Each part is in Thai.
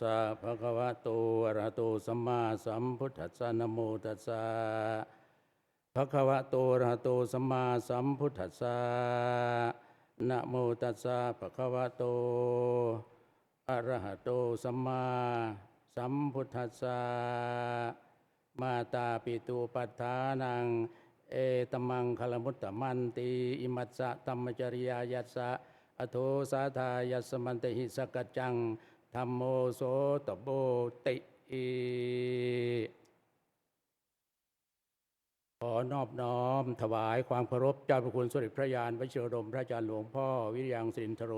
สะภะคะวะโตอะระหะโตสัมมาสัมพุทธัสสะนะโมตัสสะภะคะวะโตอะระหะโตสัมมาสัมพุทธัสสะนะโมตัสสะภะคะวะโตอะระหะโตสัมมาสัมพุทธัสสะมาตาปิตุปัฏฐานัง เอตมังคลมุตตมันติอิมัสสะธรรมจริยายัสสะอโทสาธายัสสมันตหิสกจจัง ธรรมโมโสตโบติขอนอบน้อม ถวายความเคารพเจ้าพระคุณสมเด็จพระยานวชิรดมพระอาจารย์หลวงพ่อวิริยังสินทโร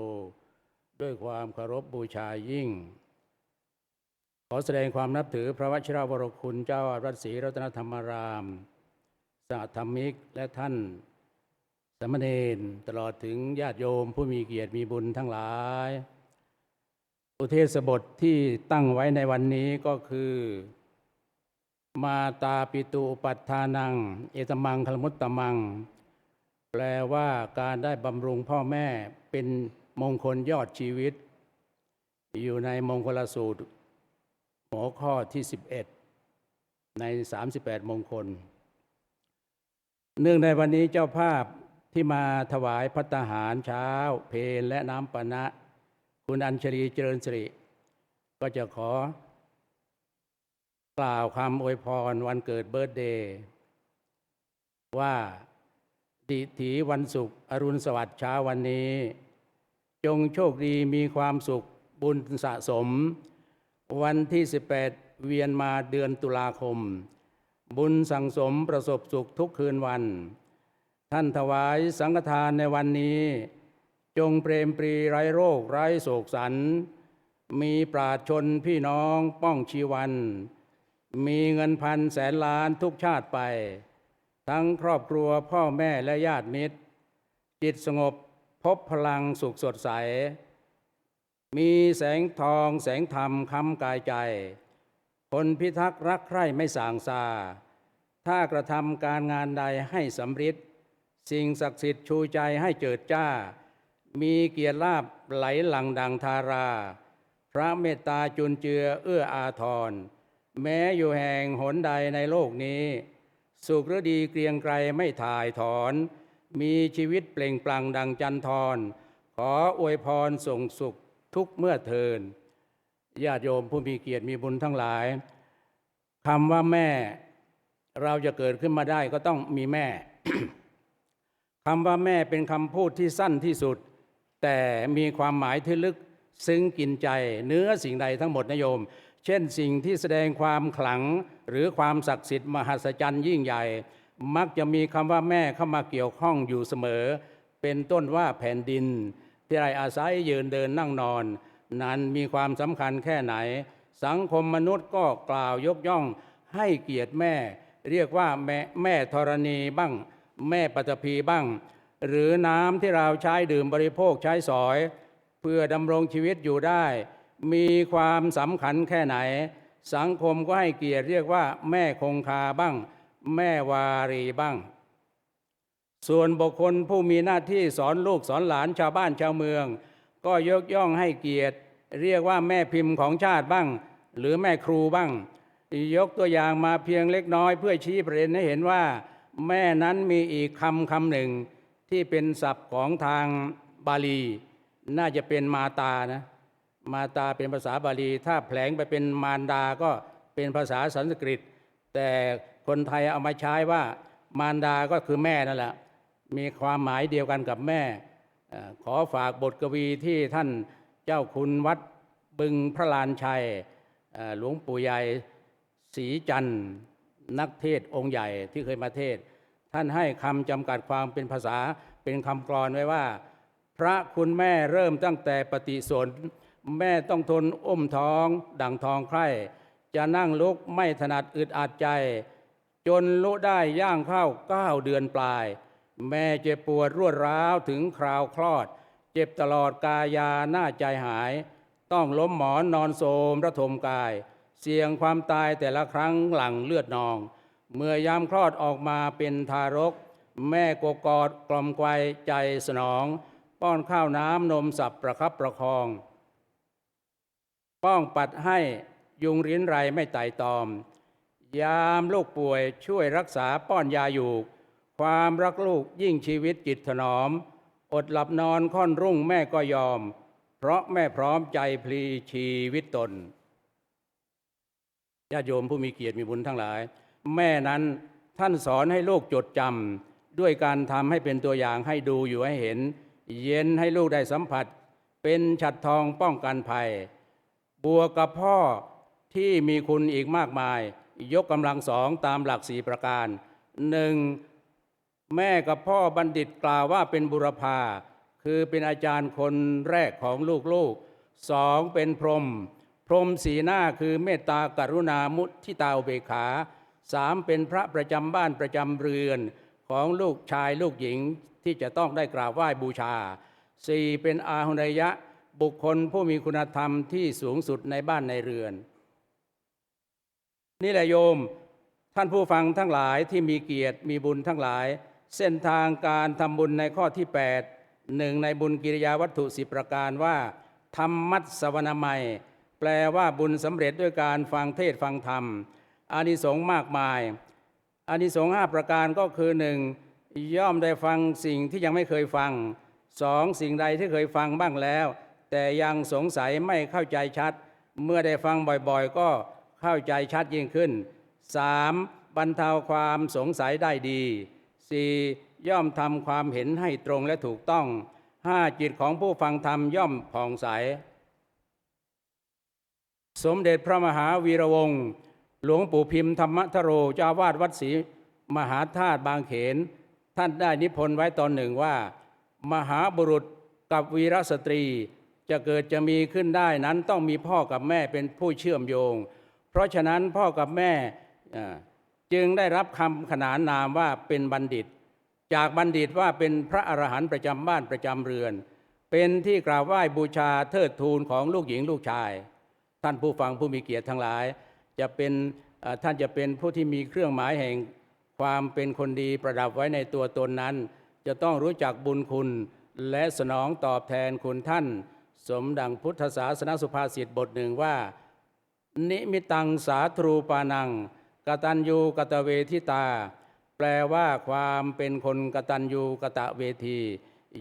ด้วยความเคารพบูชายิ่ง ขอแสดงความนับถือพระวชิรวรคุณเจ้าอาวาสวัดศรีรัตนธรรมารามสหธรรมิกและท่านสมเณรตลอดถึงญาติโยมผู้มีเกียรติมีบุญทั้งหลาย อุเทศบทที่ตั้งไว้ในวันนี้ก็คือ มาตาปิตุปัฏฐานัง เอตมังคลมุตตมัง แปลว่าการได้บำรุงพ่อแม่เป็นมงคลยอดชีวิต อยู่ในมงคลสูตร หัวข้อที่ 11 ใน 38 มงคล เนื่องในวันนี้เจ้าภาพที่มาถวายพัตตาหารเช้า เพลและน้ำปานะ คุณอัญชลีเจริญสิริก็จะขอกล่าวคำอวยพรวันเกิดเบิร์ตเดย์ว่าดิถีวันศุกร์อรุณสวัสดิ์เช้าวันนี้ จงโชคดีมีความสุขบุญสะสม วันที่ 18 เวียนมาเดือนตุลาคม บุญสั่งสมประสบสุขทุกคืนวัน ท่านถวายสังฆทานในวันนี้ งเปรมปรีไร้โรคไร้โศกสัน มีปราชญ์ชนพี่น้องป้องชีวัน มีเงินพันแสนล้านทุกชาติไป ทั้งครอบครัวพ่อแม่และญาติมิตร จิตสงบพบพลังสุขสดใส มีแสงทองแสงธรรมค้ำกายใจ คนพิทักษ์รักใคร่ไม่สางซา ถ้ากระทำการงานใดให้สำฤทธิ์สิ่งศักดิ์สิทธิ์ชูใจให้เจิดจ้า มีเกียรติลาบไหลหลังดังทารา พระเมตตาจุนเจือเอื้ออาทร แม้อยู่แห่งหนใดในโลกนี้ สุขหรือดีเกรียงไกรไม่ถ่ายถอน มีชีวิตเปล่งปลั่งดังจันทร ขออวยพรส่งสุขทุกเมื่อเทินญาติโยมผู้มีเกียรติมีบุญทั้งหลายคำว่าแม่เราจะเกิดขึ้นมาได้ก็ต้องมีแม่คำว่าแม่เป็นคำพูดที่สั้นที่สุด แต่มีความหมายที่ลึกซึ้งกินใจเนื้อสิ่งใดทั้งหมดนโยม เช่นสิ่งที่แสดงความขลังหรือความศักดิ์สิทธิ์มหัศจรรย์ยิ่งใหญ่ มักจะมีคำว่าแม่เข้ามาเกี่ยวข้องอยู่เสมอ เป็นต้นว่าแผ่นดิน ที่ไรอาศัยยืนเดินนั่งนอน นั้นมีความสำคัญแค่ไหน สังคมมนุษย์ก็กล่าวยกย่องให้เกียรติแม่ เรียกว่าแม่แม่ธรณีบ้าง แม่ปัตภีบ้าง หรือน้ำที่เราใช้ดื่มบริโภคใช้สอย เพื่อดำรงชีวิตอยู่ได้ มีความสำคัญแค่ไหน สังคมก็ให้เกียรติเรียกว่า แม่คงคาบ้าง แม่วารีบ้าง ส่วนบุคคลผู้มีหน้าที่สอนลูกสอนหลานชาวบ้านชาวเมือง ก็ยกย่องให้เกียรติ เรียกว่าแม่พิมพ์ของชาติบ้าง หรือแม่ครูบ้าง ยกตัวอย่างมาเพียงเล็กน้อย เพื่อชี้ประเด็นให้เห็นว่า แม่นั้นมีอีกคำคำหนึ่ง ที่เป็นศัพท์ของทางบาลี น่าจะเป็นมาตานะมาตาเป็นภาษาบาลี ถ้าแผลงไปเป็นมารดาก็เป็นภาษาสันสกฤต แต่คนไทยเอามาใช้ว่ามารดาก็คือแม่นั่นแหละมีความหมายเดียวกันกับแม่ ขอฝากบทกวีที่ท่านเจ้าคุณวัดบึงพระลานชัยหลวงปู่ใหญ่ศรีจันทร์นักเทศองค์ใหญ่ที่เคยมาเทศ ท่านให้คำจำกัดความเป็นภาษา เป็นคำกรอนไว้ว่า พระคุณแม่เริ่มตั้งแต่ปฏิสนแม่ต้องทนอุ้มท้อง ดังทองใคร่จะนั่งลุกไม่ถนัดอึดอัดใจ จนลุได้ย่างเข้าเก้าเดือนปลาย แม่เจ็บปวดรวดร้าวถึงคราวคลอด เจ็บตลอดกายาหน้าใจหาย ต้องล้มหมอนนอนโทรมระทมกาย เสี่ยงความตายแต่ละครั้งหลังเลือดนอง เมื่อยามคลอดออกมาเป็นทารก แม่กกอดกล่อมไกวใจสนอง ป้อนข้าวน้ำนมสับประคับประคอง ป้องปัดให้ยุงริ้นไรไม่ไต่ตอม ยามลูกป่วยช่วยรักษาป้อนยาอยู่ ความรักลูกยิ่งชีวิตจิตถนอม อดหลับนอนค่อนรุ่งแม่ก็ยอม เพราะแม่พร้อมใจพลีชีวิตตนญาติโยมผู้มีเกียรติมีบุญทั้งหลาย แม่นั้นท่านสอนให้ลูกจดจำ ด้วยการทำให้เป็นตัวอย่างให้ดูอยู่ให้เห็น เย็นให้ลูกได้สัมผัส เป็นฉัดทองป้องกันภัย บัวกับพ่อที่มีคุณอีกมากมาย ยกกำลังสองตามหลักสีประการหนึ่งแม่กับพ่อบัณฑิตกล่าวว่าเป็นบุรพาคือเป็นอาจารย์คนแรกของลูกๆสองเป็นพรหมพรหมสีหน้าคือเมตตากรุณามุทิตาอุเบขาสามเป็นพระประจำบ้านประจำเรือน ของลูกชายลูกหญิงที่จะต้องได้กราบไหว้บูชาสี่เป็นอาหุนยะบุคคลผู้มีคุณธรรมที่สูงสุดในบ้านในเรือน นี่แหละโยมท่านผู้ฟังทั้งหลายที่มีเกียรติมีบุญทั้งหลาย เส้นทางการทำบุญในข้อที่ 8 หนึ่งในบุญกิริยาวัตถุสิประการว่าธรรมัสสวนามัย แปลว่าบุญสำเร็จด้วยการฟังเทศฟังธรรมอานิสงส์มากมาย อานิสงส์ห้าประการก็คือหนึ่งย่อมได้ฟังสิ่งที่ยังไม่เคยฟังสองสิ่งใดที่เคยฟังบ้างแล้ว แต่ยังสงสัยไม่เข้าใจชัด เมื่อได้ฟังบ่อยๆ ก็เข้าใจชัดยิ่งขึ้น 3. บรรเทาความสงสัยได้ดี 4. ย่อมทำความเห็นให้ตรงและถูกต้อง 5. จิตของผู้ฟังธรรมย่อมผ่องใส สมเด็จพระมหาวีระวงศ์ หลวงปู่พิมพ์ธรรมทโรเจ้าวาดวัดศรีมหาธาตุบางเขน ท่านได้นิพนธ์ไว้ตอนหนึ่งว่า มหาบุรุษกับวีรสตรี จะเกิดจะมีขึ้นได้นั้นต้องมีพ่อกับแม่เป็นผู้เชื่อมโยง เพราะฉะนั้นพ่อกับแม่จึงได้รับคำขนานนามว่าเป็นบัณฑิต จากบัณฑิตว่าเป็นพระอรหันต์ประจำบ้านประจำเรือน เป็นที่กราบไหว้บูชาเทิดทูนของลูกหญิงลูกชาย ท่านผู้ฟังผู้มีเกียรติทั้งหลาย จะเป็นท่านจะเป็นผู้ที่มีเครื่องหมายแห่งความเป็นคนดีประดับไว้ในตัวตนนั้น จะต้องรู้จักบุญคุณและสนองตอบแทนคุณท่าน สมดังพุทธศาสนสุภาษิตบทหนึ่งว่า นิมิตังสาธรูปานัง กตัญญูกตเวทิตา แปลว่าความเป็นคนกตัญญูกตะเวที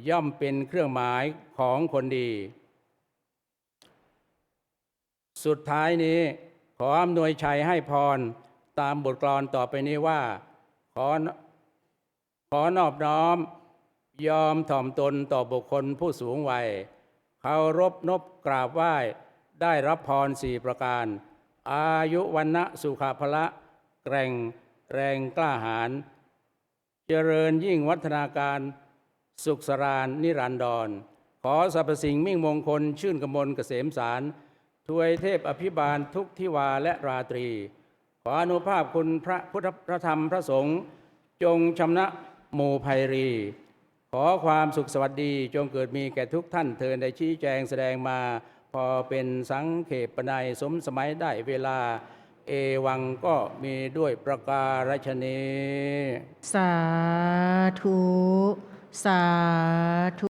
ย่อมเป็นเครื่องหมายของคนดี สุดท้ายนี้ ขออำนวยชัยให้พรตามบทกลอนต่อไปนี้ว่า ขอขอนอบน้อม ยอมถ่อมตนต่อบุคคลผู้สูงวัยเคารพนบกราบไหว้ ได้รับพรสี่ประการ อายุวันนะสุขภละแกร่งแรงกล้าหาญเจริญยิ่งวัฒนาการสุขสรานนิรันดร ขอสรรพสิ่งมิ่งมงคล ชื่นกมลเกษมสาร ทวยเทพอภิบาลทุกทิวาและราตรี ขออนุภาพคุณพระพุทธพระธรรมพระสงฆ์จงชำนะหมู่ภัยรี ขอความสุขสวัสดีจงเกิดมีแก่ทุกท่านเทินได้ชี้แจงแสดงมา พอเป็นสังเขปนายสมสมัยได้เวลา เอวังก็มีด้วยประการฉนี้สาธุ สาธุ